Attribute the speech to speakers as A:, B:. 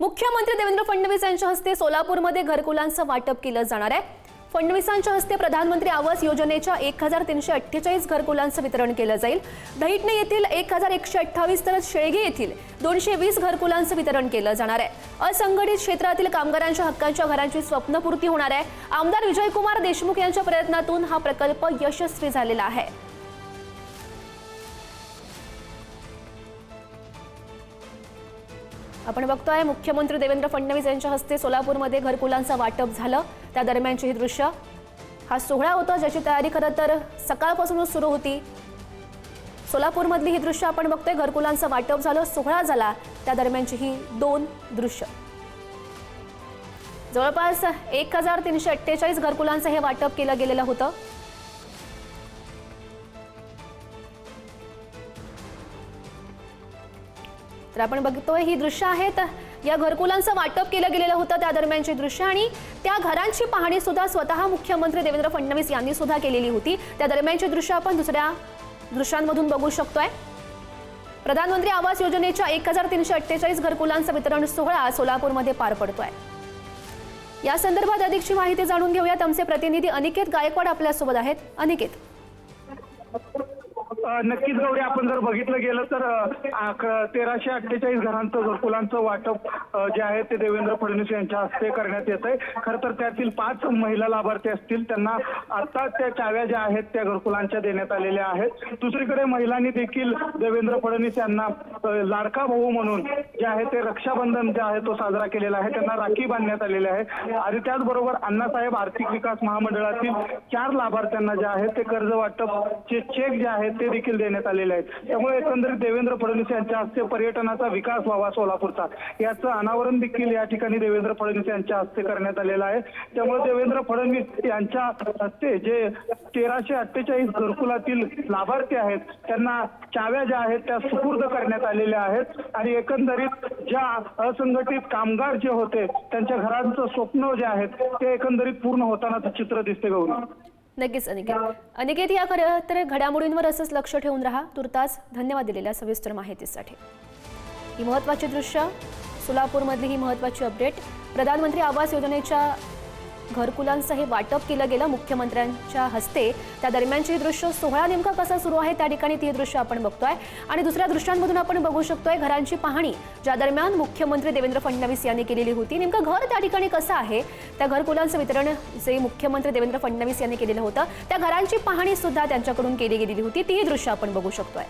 A: मुख्यमंत्री देवेंद्र फडणवीस यांच्या हस्ते सोलापूरमध्ये घरकुलांचं वाटप केलं जाणार आहे. फडणवीसांच्या हस्ते प्रधानमंत्री आवास योजनेच्या एक हजार तीनशे अठ्ठेचाळीस घरकुलांचं वितरण केलं जाईल. दहिटणे येथील एक हजार एकशे अठ्ठावीस तर शेळगे येथील दोनशे वीस घरकुलांचं वितरण केलं जाणार आहे. असंघटित क्षेत्रातील कामगारांच्या हक्कांच्या घरांची स्वप्नपूर्ती होणार आहे. आमदार विजयकुमार देशमुख यांच्या प्रयत्नातून हा प्रकल्प यशस्वी झालेला आहे. आपण बघतोय मुख्यमंत्री देवेंद्र फडणवीस यांच्या हस्ते सोलापूरमध्ये घरकुलांचं वाटप झालं. त्या दरम्यानची ही दृश्य. हा सोहळा होता ज्याची तयारी खरं तर सकाळपासूनच सुरू होती. सोलापूरमधली ही दृश्य आपण बघतोय घरकुलांचं वाटप झालं सोहळा झाला. त्या दरम्यानची ही दोन दृश्य. जवळपास एक हजार तीनशे अठ्ठेचाळीस घरकुलांचं हे वाटप केलं गेलेलं होतं. तर आपण बघतोय ही दृश्य आहेत. या घरकुलांचं वाटप केलं गेलेलं होतं त्या दरम्यानची दृश्य आणि त्या घरांची पाहणी सुद्धा स्वतः मुख्यमंत्री देवेंद्र फडणवीस यांनी सुद्धा केलेली होती. त्या दरम्यानची दृश्य आपण दुसऱ्या दृश्यांमधून बघू शकतोय. प्रधानमंत्री आवास योजनेच्या एक हजार तीनशे अठ्ठेचाळीस घरकुलांचा वितरण सोहळा सोलापूरमध्ये पार पडतोय. या संदर्भात अधिकची माहिती जाणून घेऊयात. आमचे प्रतिनिधी अनिकेत गायकवाड आपल्यासोबत आहेत. अनिकेत.
B: नक्कीच गौरी आपण जर बघितलं गेलं तर तेराशे अठ्ठेचाळीस घरांचं घरकुलांचं वाटप जे आहे ते देवेंद्र फडणवीस यांच्या हस्ते करण्यात येत आहे. खरं तर त्यातील पाच महिला लाभार्थी असतील. त्यांना आता त्या चाव्या ज्या आहेत त्या घरकुलांच्या देण्यात आलेल्या आहेत. दुसरीकडे महिलांनी देखील देवेंद्र फडणवीस यांना लाडका भाऊ म्हणून जे आहे ते रक्षाबंधन जे आहे तो साजरा केलेला आहे. त्यांना राखी बांधण्यात आलेली आहे. आणि त्याचबरोबर अण्णासाहेब आर्थिक विकास महामंडळातील चार लाभार्थ्यांना जे आहे ते कर्ज वाटप चे चेक जे आहेत ते देखील देण्यात आलेले आहेत. त्यामुळे एकंदरीत देवेंद्र फडणवीस यांच्या हस्ते पर्यटनाचा विकास व्हावा सोलापूरचा. याचं अनावरण देखील या ठिकाणी देवेंद्र फडणवीस यांच्या हस्ते करण्यात आलेलं आहे. त्यामुळे देवेंद्र फडणवीस यांच्या हस्ते जे तेराशे अठ्ठेचाळीस घरकुलातील लाभार्थी आहेत त्यांना चाव्या ज्या आहेत त्या सुपूर्द करण्यात आलेल्या आहेत. आणि एकंदरीत ज्या असंघटित कामगार जे होते त्यांच्या घरांचं स्वप्न जे आहेत ते एकंदरीत पूर्ण होतानाचं चित्र दिसते गौरी.
A: नक्कीच अनिकेत. अनिकेत या खरं तर घडामोडींवर असंच लक्ष ठेवून राहा. तुर्तास धन्यवाद दिलेल्या सविस्तर माहितीसाठी. ही महत्त्वाची दृश्य सोलापूरमधली ही महत्त्वाची अपडेट. प्रधानमंत्री आवास योजनेच्या घरकुलांचं हे वाटप केलं गेलं मुख्यमंत्र्यांच्या हस्ते. त्या दरम्यानची दृश्य सोहळा नेमका कसा सुरू आहे? त्या ठिकाणी ती दृश्य आपण बघतोय. आणि दुसऱ्या दृश्यांमधून आपण बघू शकतोय घरांची पाहणी ज्या दरम्यान मुख्यमंत्री देवेंद्र फडणवीस यांनी केलेली होती. नेमकं घर त्या ठिकाणी कसं आहे? त्या घरकुलांचं वितरण जे मुख्यमंत्री देवेंद्र फडणवीस यांनी केलेलं होतं त्या घरांची पाहणी सुद्धा त्यांच्याकडून केली गेलेली होती. ती दृश्य आपण बघू शकतोय.